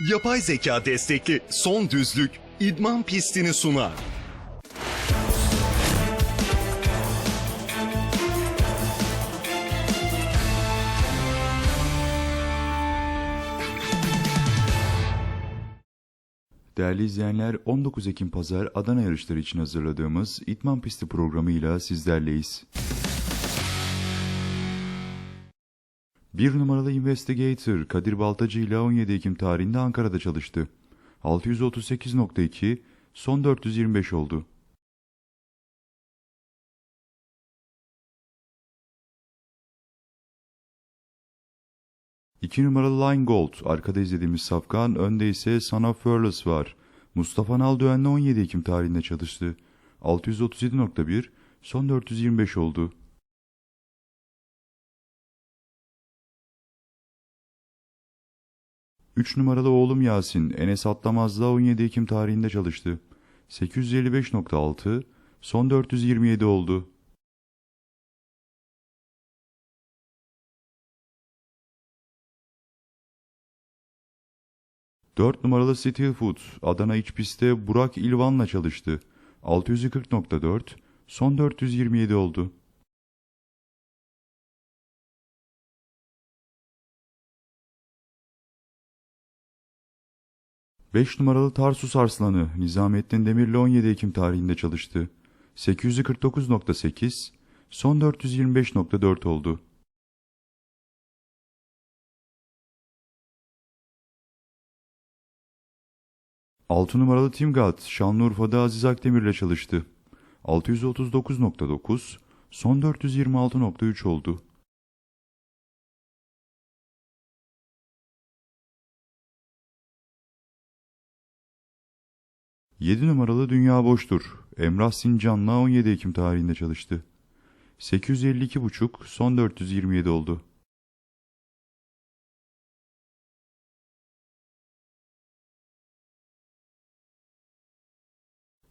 Yapay zeka destekli son düzlük idman pistini sunar. Değerli izleyenler, 19 Ekim Pazar Adana yarışları için hazırladığımız İtman Pisti programıyla sizlerleyiz. Bir numaralı Investigator Kadir Baltacı ile 17 Ekim tarihinde Ankara'da çalıştı. 638.2, son 425 oldu. İki numaralı Line Gold, arkada izlediğimiz safkan, önde ise Sana Fearless var. Mustafa Naldoğan'la 17 Ekim tarihinde çalıştı. 637.1, son 425 oldu. Üç numaralı oğlum Yasin, Enes Atlamaz'la 17 Ekim tarihinde çalıştı. 855.6, son 427 oldu. 4 numaralı Steel Food, Adana iç pistte Burak İlvan'la çalıştı. 640.4, son 427 oldu. Beş numaralı Tarsus Arslanı, Nizamettin Demir'le 17 Ekim tarihinde çalıştı. 849.8, son 425.4 oldu. 6 numaralı Timgat, Şanlıurfa'da Aziz Akdemir'le çalıştı. 639.9, son 426.3 oldu. Yedi numaralı Dünya Boştur. Emrah Sincan'la 17 Ekim tarihinde çalıştı. 852.5, son 427 oldu.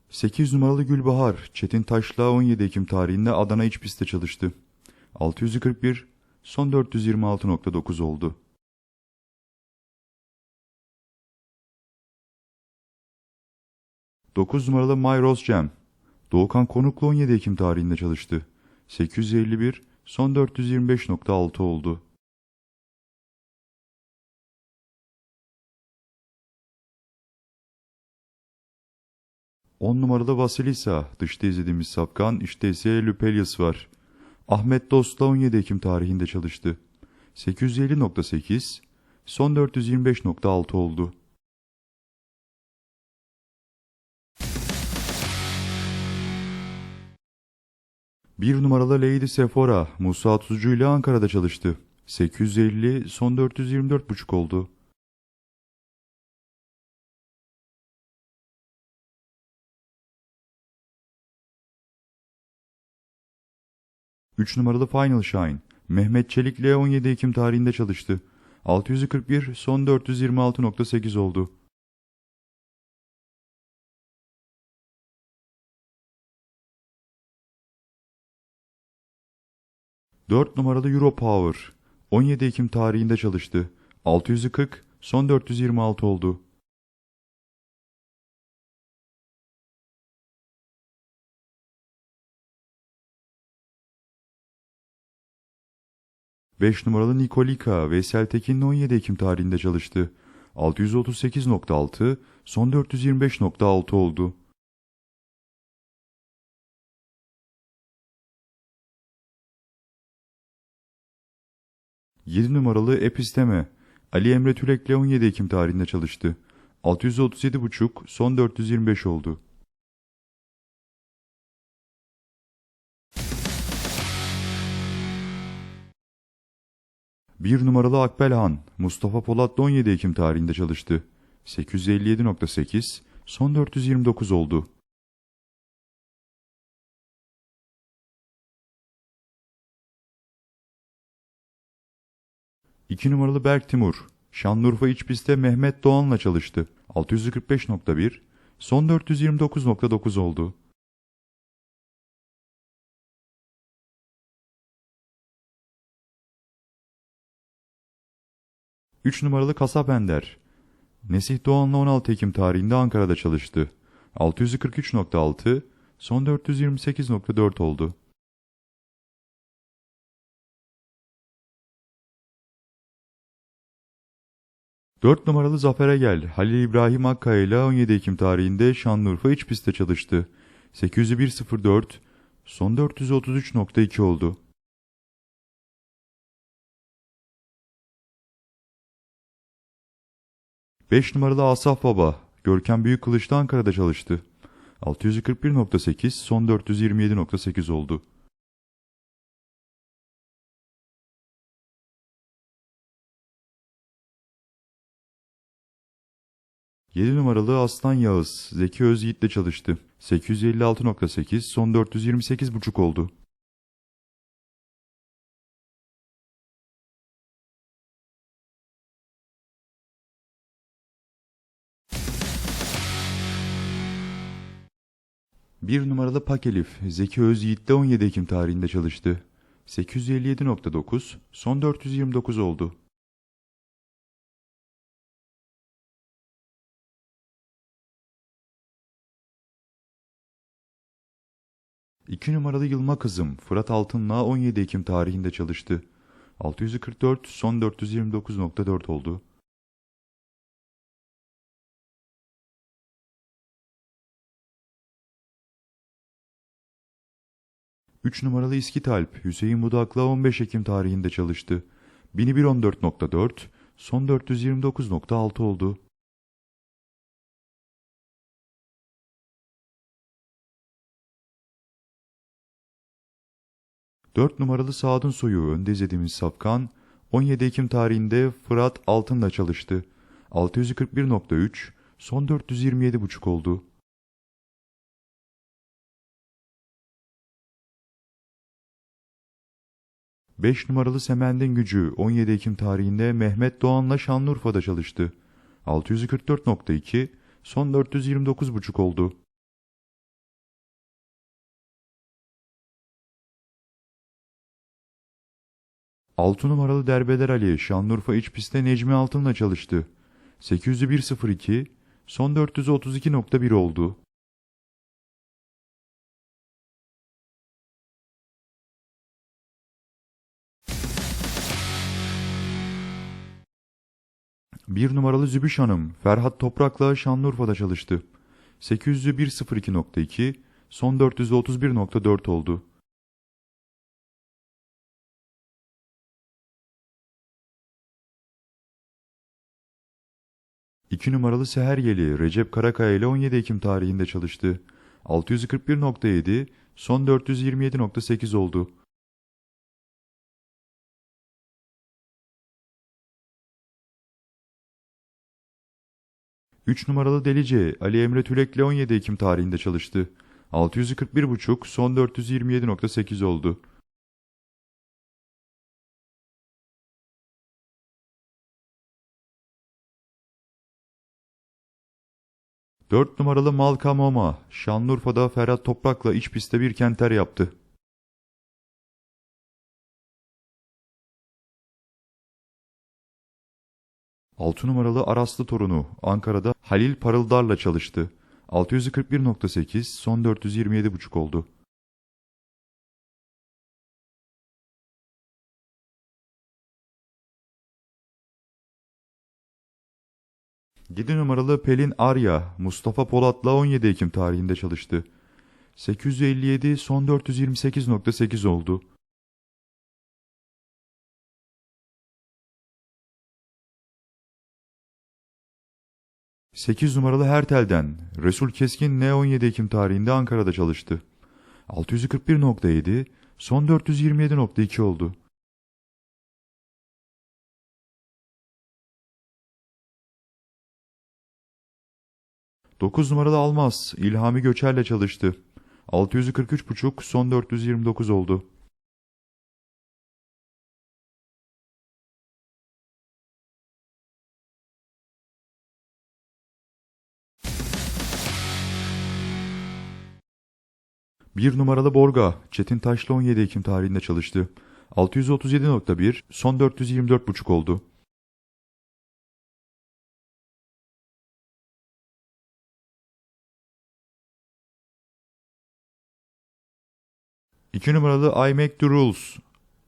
8 numaralı Gülbahar, Çetin Taş'la 17 Ekim tarihinde Adana iç pistte çalıştı. 641, son 426.9 oldu. Dokuz numaralı My Rose Jam, Doğukan Konuklu 17 Ekim tarihinde çalıştı. 851, son 425.6 oldu. On numaralı Vasilisa, dışta izlediğimiz safkan, işte ise Lupelius var. Ahmet Dost'la 17 Ekim tarihinde çalıştı. 850.8, son 425.6 oldu. Bir numaralı Lady Sephora, Musa Tuzcu ile Ankara'da çalıştı. 850, son 424.5 oldu. 3 numaralı Final Shine, Mehmet Çelik ile 17 Ekim tarihinde çalıştı. 641, son 426.8 oldu. Dört numaralı Europower, 17 Ekim tarihinde çalıştı. 640, son 426 oldu. 5 numaralı Nikolika Veysel Tekin'le 17 Ekim tarihinde çalıştı. 638.6, son 425.6 oldu. Yedi numaralı Episteme Ali Emre Tülek'le 17 Ekim tarihinde çalıştı. 637.5, son 425 oldu. Bir numaralı Akbelhan, Mustafa Polat'la 17 Ekim tarihinde çalıştı. 857.8, son 429 oldu. İki numaralı Berk Timur, Şanlıurfa iç pistte Mehmet Doğan'la çalıştı. 645.1, son 429.9 oldu. 3 numaralı Kasap Ender. Nesih Doğan'la 16 Ekim tarihinde Ankara'da çalıştı. 643.6, son 428.4 oldu. 4 numaralı Zafer'e gel. Halil İbrahim Akkaya ile 17 Ekim tarihinde Şanlıurfa iç pistte çalıştı. 801.04, son 433.2 oldu. 5 numaralı Asaf Baba, Görkem Büyükkılıç'ta Ankara'da çalıştı. 641.8, son 427.8 oldu. 7 numaralı Aslan Yağız, Zeki Özyiğit'le çalıştı. 856.8, son 428.5 oldu. 1 numaralı Pakelif, Zeki Özyiğit'le 17 Ekim tarihinde çalıştı. 857.9, son 429 oldu. 2 numaralı Yılma Kızım, Fırat Altın'la 17 Ekim tarihinde çalıştı. 644, son 429.4 oldu. 3 numaralı İskitalp, Hüseyin Budak'la 15 Ekim tarihinde çalıştı. 1114.4, son 429.6 oldu. 4 numaralı Sadun Soyu önde izlediğimiz Safkan, 17 Ekim tarihinde Fırat Altın'la çalıştı. 641.3, son 427.5 oldu. 5 numaralı Semendin Gücü 17 Ekim tarihinde Mehmet Doğan'la Şanlıurfa'da çalıştı. 644.2, son 429.5 oldu. 6 numaralı Derbeder Ali Şanlıurfa iç pistte Necmi Altın'la çalıştı. 801.02, son 432.1 oldu. 1 numaralı Zübüş Hanım Ferhat Toprak'la Şanlıurfa'da çalıştı. 801.02, son 431.4 oldu. 2 numaralı Seheryeli Recep Karakaya ile 17 Ekim tarihinde çalıştı. 641.7, son 427.8 oldu. 3 numaralı Delice Ali Emre Tülek ile 17 Ekim tarihinde çalıştı. 641.5, son 427.8 oldu. 4 numaralı Malka Moma, Şanlıurfa'da Ferhat Toprak'la iç pistte bir kenter yaptı. Altı numaralı Araslı torunu Ankara'da Halil Parıldar'la çalıştı. 641.8 son 427.5 oldu. 7 numaralı Pelin Arya, Mustafa Polat'la 17 Ekim tarihinde çalıştı. 857 son 428.8 oldu. 8 numaralı Hertel'den Resul Keskin N 17 Ekim tarihinde Ankara'da çalıştı. 641.7 son 427.2 oldu. 9 numaralı Almaz, İlhami Göçer'le çalıştı. 643.5, son 429 oldu. Bir numaralı Borga, Çetin Taşlı 17 Ekim tarihinde çalıştı. 637.1, son 424.5 oldu. 2 numaralı I Make the Rules.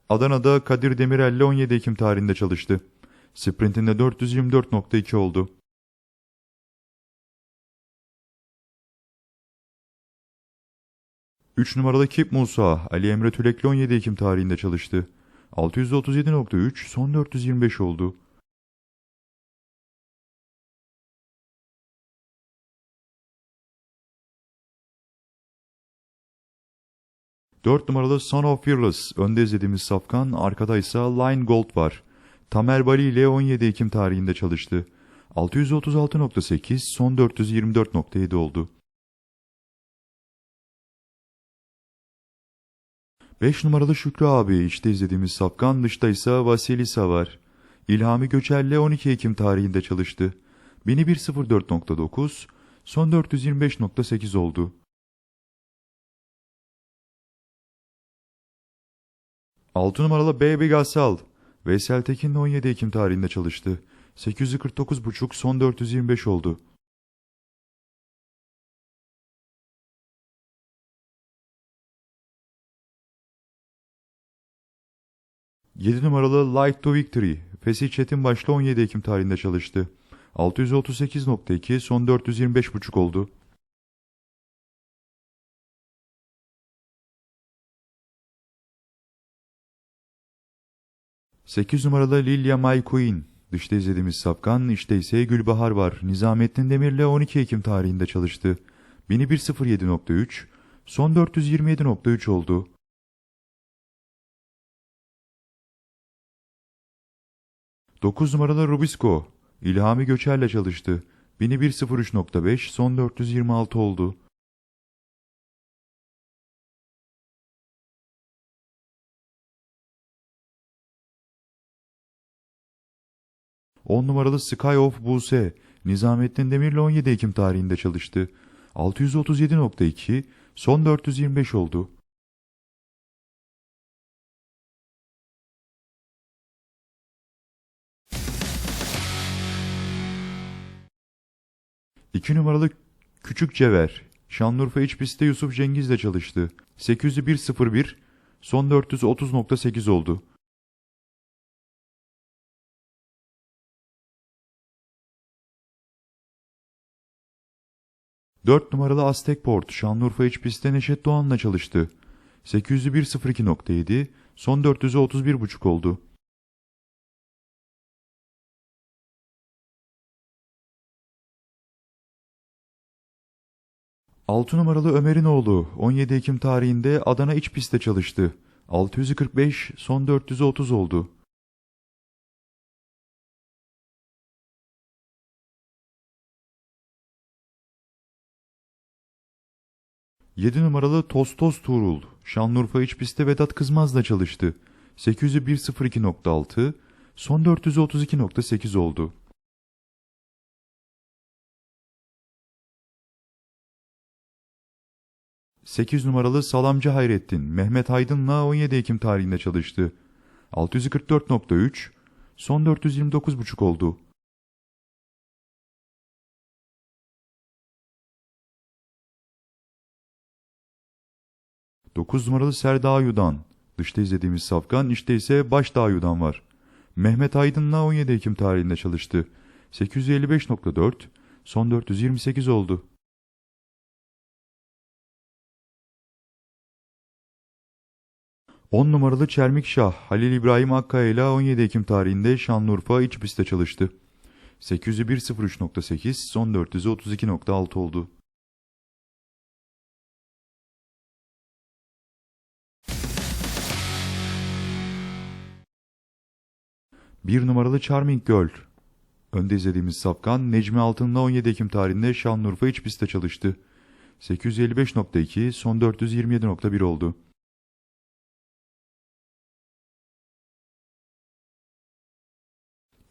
Adana'da Kadir Demirel'le 17 Ekim tarihinde çalıştı. Sprintinde 424.2 oldu. Üç numaralı Kip Musa, Ali Emre Tülek'le 17 Ekim tarihinde çalıştı. 637.3, son 425 oldu. 4 numaralı Son of Fearless, önde izlediğimiz safkan, arkada ise Line Gold var. Tamer Bali ile 17 Ekim tarihinde çalıştı. 636.8, son 424.7 oldu. 5 numaralı Şükrü abi, işte izlediğimiz safkan, dışta ise Vasilisa var. İlhami Göçer'le 12 Ekim tarihinde çalıştı. 1104.9, son 425.8 oldu. 6 numaralı Baby Gasal. Veysel Tekin'le 17 Ekim tarihinde çalıştı. 849.5 son 425 oldu. Yedi numaralı Light to Victory. Fesih Çetinbaş'la 17 Ekim tarihinde çalıştı. 638.2 son 425.5 oldu. 8 numaralı Lilia May Queen. Dışta izlediğimiz Safkan, işte ise Gülbahar var. Nizamettin Demir'le 12 Ekim tarihinde çalıştı. 1107.3, son 427.3 oldu. Dokuz numaralı Rubisco, İlhami Göçer'le çalıştı. 1103.5, son 426 oldu. 10 numaralı Sky of Buse, Nizamettin Demir'le 17 Ekim tarihinde çalıştı. 637.2, son 425 oldu. İki numaralı Küçük Cever, Şanlıurfa iç pistte Yusuf Cengiz'le çalıştı. 801.01, son 430.8 oldu. 4 numaralı Aztek Port Şanlıurfa iç pistte Neşet Doğan'la çalıştı. 801.02.7, son 431.5 oldu. Altı numaralı Ömer'in oğlu 17 Ekim tarihinde Adana iç pistte çalıştı. 645, son 430 oldu. 7 numaralı Tostos Tuğrul, Şanlıurfa iç pistte Vedat Kızmaz'la çalıştı. 801.02.6, son 432.8 oldu. Sekiz numaralı Salamcı Hayrettin, Mehmet Aydın'la 17 Ekim tarihinde çalıştı. 644.3, son 429.5 oldu. 9 numaralı Serdağ Yudan. Dışta izlediğimiz safkan, işte ise Başdağ Yudan var. Mehmet Aydın'la 17 Ekim tarihinde çalıştı. 855.4, son 428 oldu. On numaralı Çermik Şah, Halil İbrahim Akkaya ile 17 Ekim tarihinde Şanlıurfa iç pistte çalıştı. 801.03.8, son 432.6 oldu. 1 numaralı Charming Girl. Önde izlediğimiz Safkan, Necmi Altın'la 17 Ekim tarihinde Şanlıurfa iç pistte çalıştı. 855.2, son 427.1 oldu.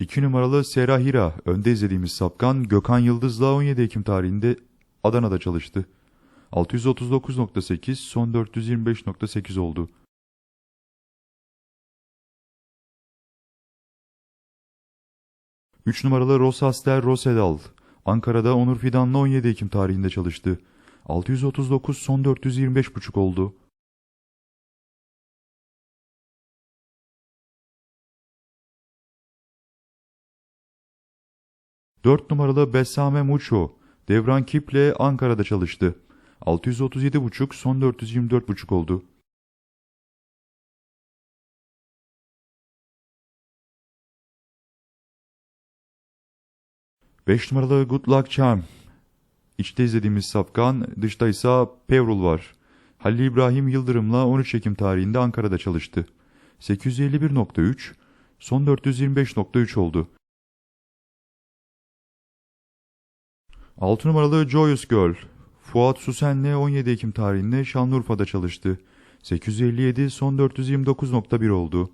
İki numaralı Serahira, önde izlediğimiz Sapkan, Gökhan Yıldız'la 17 Ekim tarihinde Adana'da çalıştı. 639.8, son 425.8 oldu. 3 numaralı Rosaster Rosedal. Ankara'da Onur Fidan'la 17 Ekim tarihinde çalıştı. 639 son 425,5 oldu. Dört numaralı Besame Muço, Devran Kip'le Ankara'da çalıştı. 637,5 son 424,5 oldu. Beş numaralı Good Luck Charm. İçte izlediğimiz safkan, dışta ise Pevrul var. Halil İbrahim Yıldırım'la 13 Ekim tarihinde Ankara'da çalıştı. 851.3, son 425.3 oldu. 6 numaralı Joyous Girl, Fuat Susen'le 17 Ekim tarihinde Şanlıurfa'da çalıştı. 857, son 429.1 oldu.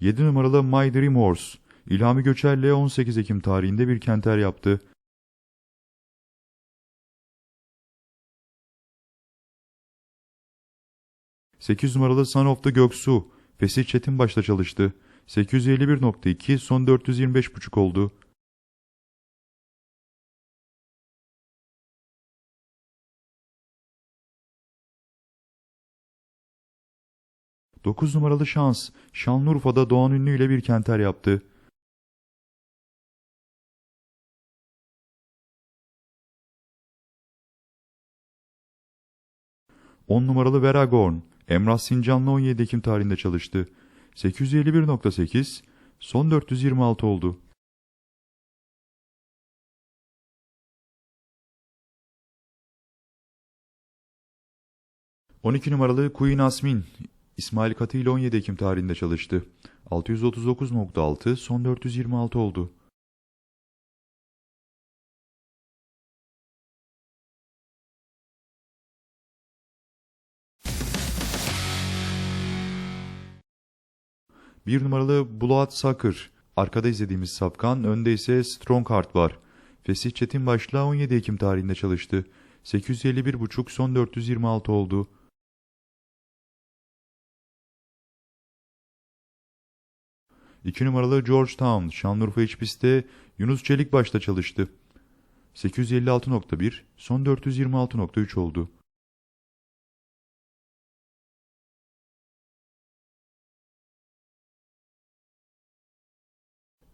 7 numaralı My Dream Horse, İlhami Göçer'le 18 Ekim tarihinde bir kenter yaptı. Sekiz numaralı Son of the Göksu, Fesih Çetin başta çalıştı. 851.2, son 425.5 oldu. Dokuz numaralı Şans, Şanlıurfa'da Doğan Ünlü ile bir kenter yaptı. 10 numaralı Veragorn, Emrah Sincan'la 17 Ekim tarihinde çalıştı. 851.8, son 426 oldu. ...12 numaralı Queen Asmin... ...İsmail Katı ile 17 Ekim tarihinde çalıştı. 639.6, son 426 oldu. Bir numaralı Blood Sucker. Arkada izlediğimiz safkan, önde ise Strongheart var. Fesih Çetin başla 17 Ekim tarihinde çalıştı. 851.5 son 426 oldu. İki numaralı Georgetown, Şanlıurfa iç pistte Yunus Çelik başta çalıştı. 856.1, son 426.3 oldu.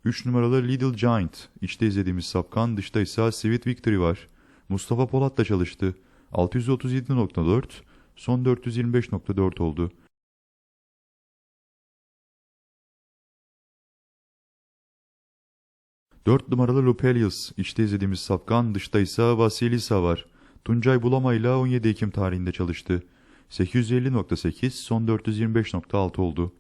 3 numaralı Little Giant. İçte izlediğimiz sapkan, dışta ise Sweet Victory var. Mustafa Polat'la çalıştı. 637.4, son 425.4 oldu. Dört numaralı Lupelius. İçte izlediğimiz sapkan, dışta ise Vasilisa var. Tuncay Bulama ile 17 Ekim tarihinde çalıştı. 850.8, son 425.6 oldu.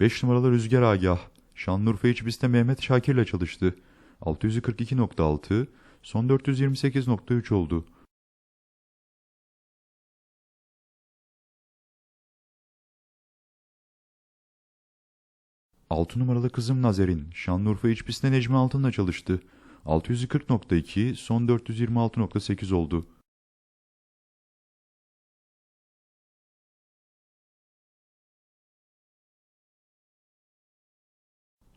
5 numaralı Rüzgar Agah, Şanlıurfa iç pistte Mehmet Şakir'le çalıştı. 642.6, son 428.3 oldu. Altı numaralı kızım Nazer'in, Şanlıurfa iç pistte Necmi Altın'la çalıştı. 640.2, son 426.8 oldu.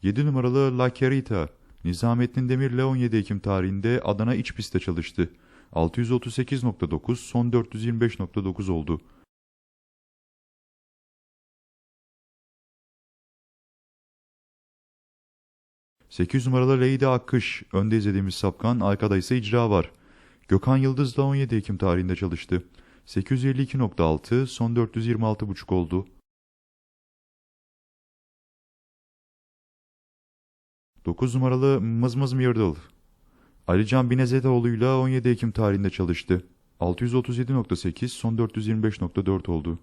7 numaralı La Carita, Nizamettin Demir'le 17 Ekim tarihinde Adana iç pistte çalıştı. 638.9, son 425.9 oldu. Sekiz numaralı Leydi Akkış, önde izlediğimiz sapkan, arkada ise icra var. Gökhan Yıldız'la 17 Ekim tarihinde çalıştı. 852.6, son 426.5 oldu. 9 numaralı Mızmız Myrtle. Alican Binezedoğlu'yla 17 Ekim tarihinde çalıştı. 637.8 son 425.4 oldu.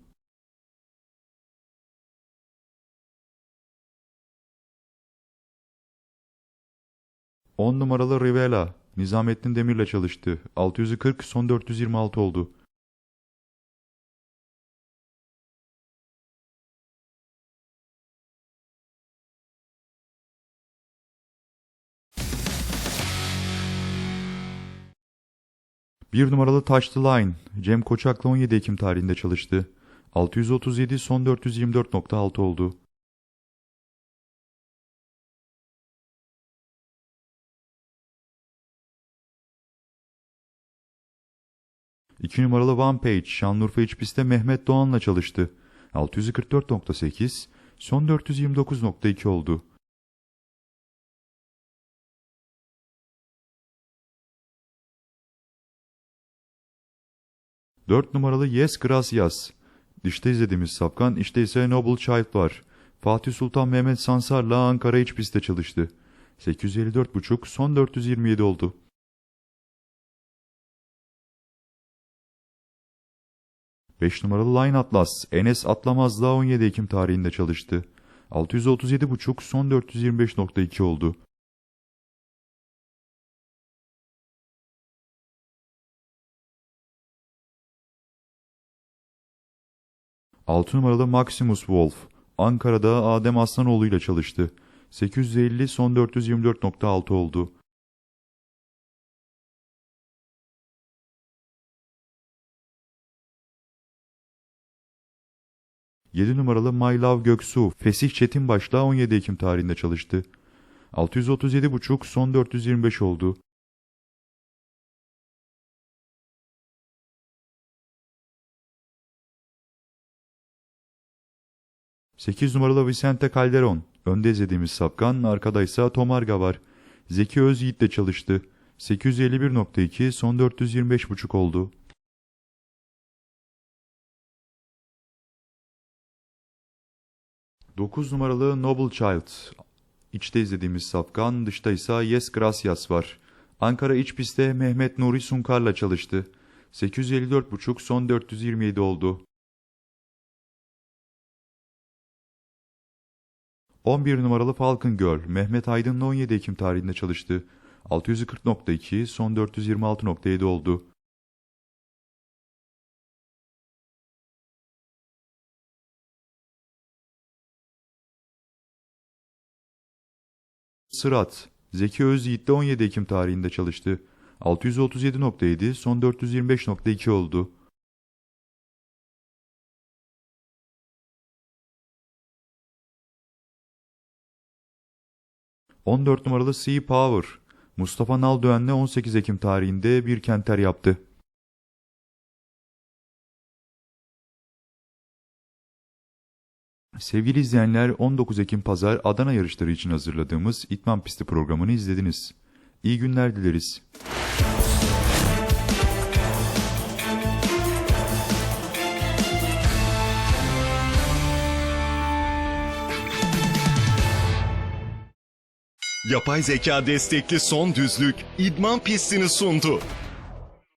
On numaralı Rivela, Nizamettin Demir'le çalıştı. 640 son 426 oldu. Bir numaralı the Line, Cem Koçak'la 17 Ekim tarihinde çalıştı. 637 son 424.6 oldu. 2 numaralı One Page Şanlıurfa iç pistte Mehmet Doğan'la çalıştı. 644.8, son 429.2 oldu. Dört numaralı Yes Gracias. Dışta izlediğimiz sapkan işte ise Noble Child var. Fatih Sultan Mehmet Sansar'la Ankara iç pistte çalıştı. 854.5 son 427 oldu. Beş numaralı Line Atlas Enes Atlamaz'la 17 Ekim tarihinde çalıştı. 637.5 son 425.2 oldu. Altı numaralı Maximus Wolf, Ankara'da Adem Aslanoğlu ile çalıştı. 850 son 424.6 oldu. Yedi numaralı My Love Göksu, Fesih Çetinbaş'la 17 Ekim tarihinde çalıştı. 637.5 son 425 oldu. 8 numaralı Vicente Calderon. Önde izlediğimiz sapkan, arkada ise Tomarga var. Zeki Özyiğit de çalıştı. 851.2 son 425.5 oldu. Dokuz numaralı Noble Child. İçte izlediğimiz sapkan, dışta ise Yes Gracias var. Ankara iç pistte Mehmet Nuri Sunkar'la çalıştı. 854.5 son 427 oldu. 11 numaralı Falcon Girl, Mehmet Aydın'la 17 Ekim tarihinde çalıştı. 640.2, son 426.7 oldu. Sırat, Zeki Özyiğit'le 17 Ekim tarihinde çalıştı. 637.7, son 425.2 oldu. ...14 numaralı Sea Power... ...Mustafa Naldoğan'la 18 Ekim tarihinde bir kenter yaptı. Sevgili izleyenler 19 Ekim Pazar Adana yarışları için hazırladığımız İtman Pisti programını izlediniz. İyi günler dileriz. Yapay zeka destekli son düzlük idman pistini sundu.